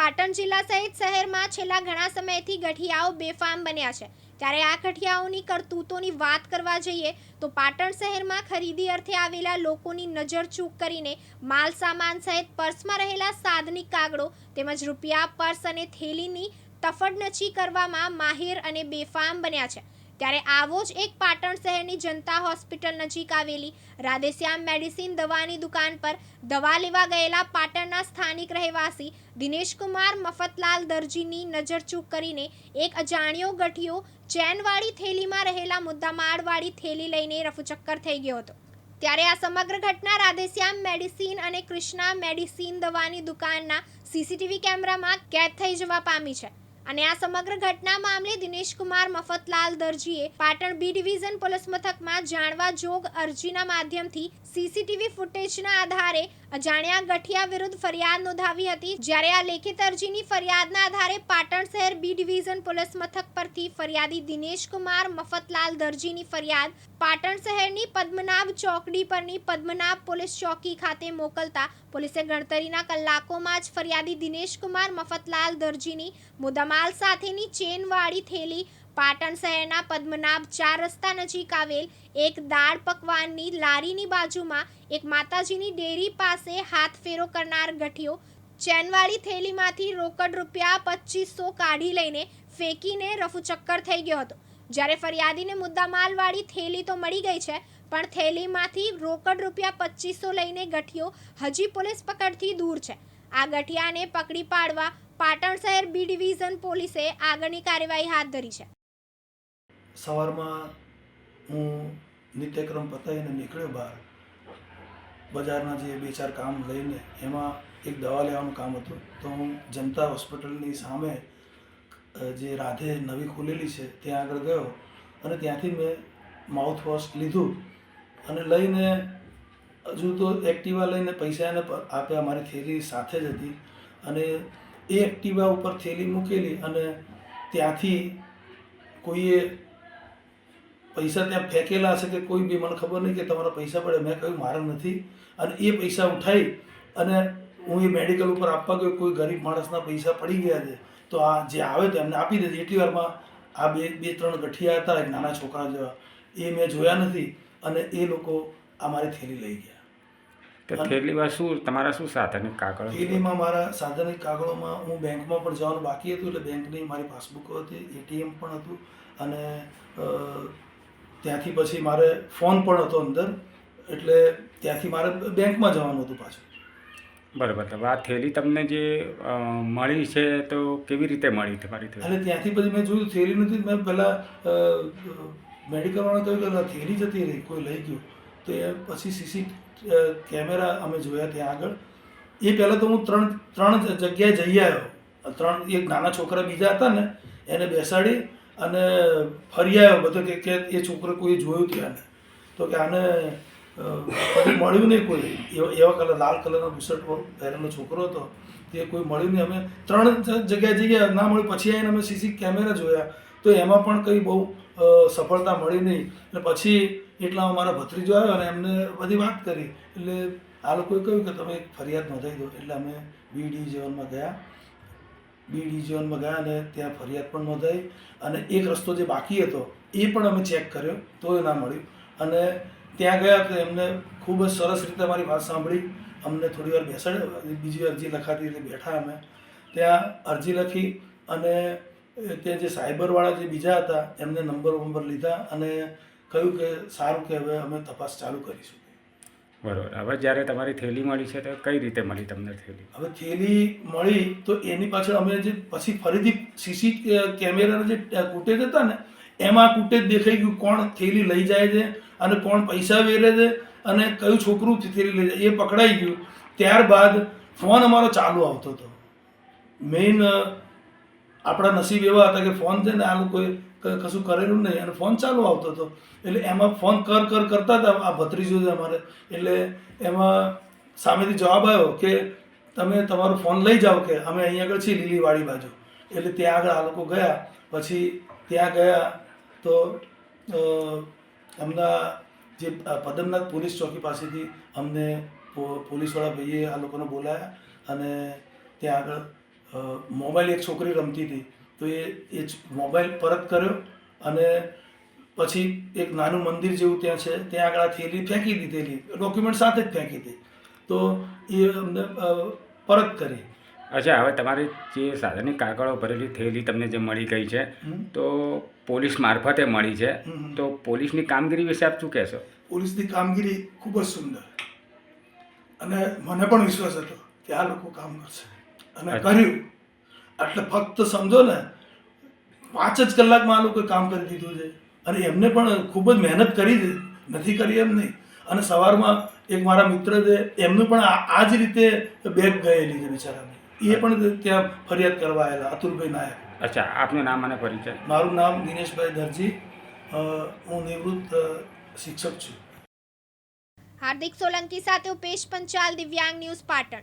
પાટણ જિલ્લા સહિત શહેરમાં છેલ્લા ઘણા સમયથી ગઠિયાઓ બેફામ બન્યા છે. ત્યારે આ ગઠિયાઓની કરતૂતોની વાત કરવા જઈએ તો પાટણ શહેરમાં ખરીદી અર્થે આવેલા લોકોની નજર ચૂક કરીને માલ સામાન સહિત પર્સમાં રહેલા સાધનિક કાગડો તેમજ રૂપિયા, પર્સ અને થેલીની તફડનચી કરવામાં માહિર અને બેફામ બન્યા છે. ત્યારે આવો જ એક પાટણ શહેરની જનતા હોસ્પિટલ નજીક આવેલી રાધેશ્યામ મેડિસિન દવાની દુકાન પર દવા લેવા ગયેલા પાટણના સ્થાનિક રહેવાસી દિનેશકુમાર મફતલાલ દરજીની નજર ચૂક કરીને એક અજાણ્યો ગઠિયો ચેનવાળી થેલીમાં રહેલા મુદ્દામાળવાળી થેલી લઈને રફુચક્કર થઈ ગયો હતો. ત્યારે આ સમગ્ર ઘટના રાધેશ્યામ મેડિસિન અને કૃષ્ણા મેડિસિન દવાની દુકાનના સીસીટીવી કેમેરામાં કેદ થઈ જવા પામી છે. અને આ સમગ્ર ઘટના મામલે દિનેશકુમાર મફતલાલ દરજીએ પાટણ બી ડિવિઝન પોલીસ મથકમાં જાણવા જોગ અરજીના માધ્યમથી સીસીટીવી ફૂટેજના આધારે અજાણ્યા ગઠિયા વિરુદ્ધ ફરિયાદ નોંધાવી હતી. જ્યારે આ લેખિત અરજીની ફરિયાદના આધારે પાટણ શહેર બી ડિવિઝન પોલીસ મથક પરથી ફરિયાદી દિનેશકુમાર મફતલાલ દરજીની ફરિયાદ પાટણ શહેરની પદ્મનાભ ચોકડી પરની પદ્મનાભ પોલીસ ચોકી ખાતે મોકલતા પોલીસે ગણતરીના કલાકોમાં જ ફરિયાદી દિનેશકુમાર મફતલાલ દરજીની મુદ્દામાલ સાથેની ચેનવાળી થેલી પાટણ શહેરના પદ્મનાભ ચાર રસ્તા નજીક આવેલ એક દાળ પકવાનની લારીની બાજુમાં એક માતાજીની ડેરી પાસે હાથ ફેરો કરનાર ગઠિયો ચેનવાળી થેલીમાંથી રોકડ રૂપિયા પચીસો કાઢી લઈને ફેંકીને રફુચક્કર થઈ ગયો હતો. જ્યારે ફરિયાદીને મુદ્દામાલવાળી થેલી તો મળી ગઈ છે, પણ થેલીમાંથી રોકડ રૂપિયા પચીસો લઈને ગઠિયો હજી પોલીસ પકડથી દૂર છે. આ ગઠિયાને પકડી પાડવા પાટણ શહેર બી ડિવિઝન પોલીસે આગળની કાર્યવાહી હાથ ધરી છે. સવારમાં હું નિત્યક્રમ પતાવીને નીકળ્યો બહાર. બજારના જે બે ચાર કામ લઈને એમાં એક દવા લેવાનું કામ હતું. તો હું જનતા હોસ્પિટલની સામે જે રાધે નવી ખુલેલી છે, ત્યાં આગળ ગયો અને ત્યાંથી મેં માઉથ વોશ લીધું અને લઈને હજુ તો એક્ટિવા લઈને પૈસા એને આપ્યા. મારી થેલી સાથે જ હતી અને એ એક્ટિવા ઉપર થેલી મૂકેલી અને ત્યાંથી કોઈએ પૈસા ત્યાં ફેંકેલા હશે કે કોઈ બી મને ખબર નહીં કે તમારા પૈસા પડે. મેં કહ્યું મારા નથી. અને એ પૈસા ઉઠાવી અને હું એ મેડિકલ ઉપર આપવા ગયો. કોઈ ગરીબ માણસના પૈસા પડી ગયા છે. તો આ જે આવે તો એમને આપી દેજે. એટલી વારમાં આ બે બે ત્રણ ગઠિયા હતા એક નાના છોકરા જેવા. એ મેં જોયા નથી અને એ લોકો આ મારી થેલી લઈ ગયા. થેલીમાં શું તમારા શું સાધનિક કાગળ? થેલીમાં મારા સાધનિક કાગળોમાં હું બેંકમાં પણ જવાનું બાકી હતું એટલે બેંકની મારી પાસબુક હતી એટીએમ પણ હતું અને ત્યાંથી પછી મારે ફોન પણ હતો અંદર એટલે ત્યાંથી મારે બેંકમાં જવાનું હતું પાછું. બરાબર તો આ થેલી તમને જે મળી છે તો કેવી રીતે મળી તમારી એટલે ત્યાંથી પછી મેં જોયું થેલી નથી મેં પહેલાં મેડિકલવાળા કહ્યું કે થેલી જતી રહી કોઈ લઈ ગયું. તો એ પછી સીસી કેમેરા અમે જોયા ત્યાં આગળ. એ પહેલાં તો હું ત્રણ ત્રણ જગ્યાએ જઈ આવ્યો. ત્રણ એક નાના છોકરા બીજા હતા ને એને બેસાડી અને ફરી આવ્યો બધો કે કે એ છોકરો કોઈ જોયું ત્યાં તો કે આને મળ્યું નહીં કોઈ. એવા કલર, લાલ કલરનો બુશર્ટ પહેરેલો છોકરો હતો. તે કોઈ મળ્યું નહીં. અમે ત્રણ જગ્યાએ જઈએ, ના મળ્યું. પછી આવીને અમે સીસી કેમેરા જોયા. તો એમાં પણ કંઈ બહુ સફળતા મળી નહીં. અને પછી એટલામાં મારા ભત્રીજો આવ્યો અને એમને બધી વાત કરી. એટલે આ લોકોએ કહ્યું કે તમે ફરિયાદ નોંધાવી દો. એટલે અમે બી ડિવિઝનમાં ગયા. બી ડિવિઝનમાં ગયા અને ત્યાં ફરિયાદ પણ નોંધાઈ અને એક રસ્તો જે બાકી હતો, એ પણ અમે ચેક કર્યો તો એ ના મળ્યું. અને ત્યાં ગયા તો એમને ખૂબ જ સરસ રીતે અમારી વાત સાંભળી. અમને થોડી વાર બેસાડ્યા, બીજી અરજી લખાતી એટલે બેઠા અમે. ત્યાં અરજી લખી અને ત્યાં જે સાયબરવાળા જે બીજા હતા, એમને નંબર વંબર લીધા અને કહ્યું કે સારું કે હવે અમે તપાસ ચાલુ કરીશું. બરાબર. હવે જ્યારે તમારી થેલી મળી છે, તો કઈ રીતે મળી તમને થેલી? હવે થેલી મળી તો એની પાછળ અમે જે પછી ફરીથી સીસી કેમેરાના જે ફૂટેજ હતા ને, એમાં ફૂટેજ દેખાઈ ગયું કોણ થેલી લઈ જાય છે અને કોણ પૈસા વેરે છે અને કયું છોકરું થેલી લઈ જાય. એ પકડાઈ ગયું. ત્યારબાદ ફોન અમારો ચાલુ આવતો હતો. મેઇન આપણા નસીબ એવા હતા કે ફોન છે ને આ લોકોએ કશું કરેલું નહીં અને ફોન ચાલુ આવતો હતો. એટલે એમાં ફોન કર કર, કરતા હતા આ ભત્રીજો અમારે. એટલે એમાં સામેથી જવાબ આવ્યો કે તમે તમારો ફોન લઈ જાઓ કે અમે અહીં આગળ છીએ લીલીવાડી બાજુ. એટલે ત્યાં આગળ આ લોકો ગયા. પછી ત્યાં ગયા તો એમના જે પદમનાથ પોલીસ ચોકી પાસેથી અમને પોલીસવાળા ભાઈએ આ લોકોને બોલાયા અને ત્યાં આગળ મોબાઈલ એક છોકરી રમતી હતી. તો એ એ જ મોબાઈલ પરત કર્યો અને પછી એક નાનું મંદિર જેવું ત્યાં છે ત્યાં આગળ આ થેલી ફેંકી દીધેલી ડોક્યુમેન્ટ સાથે જ ફેંકી હતી તો એ અમને પરત કરી. અચ્છા હવે તમારી જે સાધનની કાગળો ભરેલી થયેલી તમને જે મળી ગઈ છે તો પોલીસ મારફતે મળી છે. તો પોલીસની કામગીરી વિશે આપ શું કહેશો? પોલીસની કામગીરી ખૂબ જ સુંદર. અને મને પણ વિશ્વાસ હતો કે આ લોકો કામ કરશે. અને કર્યું. એટલે ફક્ત સમજો ને પાંચ જ કલાકમાં આ લોકોએ કામ કરી દીધું છે. અને એમને પણ ખૂબ જ મહેનત કરી છે. નથી કરી એમ નહીં. અને સવારમાં એક મારા મિત્ર છે એમનું પણ આ આ જ રીતે બેગ ગયેલી છે બિચારાની. એ પણ ત્યાં ફરિયાદ કરવા આવેલા અતુલભાઈ નાયક. અચ્છા આપનું નામ અને પરિચય? મારું નામ દિનેશભાઈ દરજી. હું નિવૃત્ત શિક્ષક છું. હાર્દિક સોલંકી સાથે ઉપેશ પંચાલ દિવ્યાંગ ન્યૂઝ પાટણ.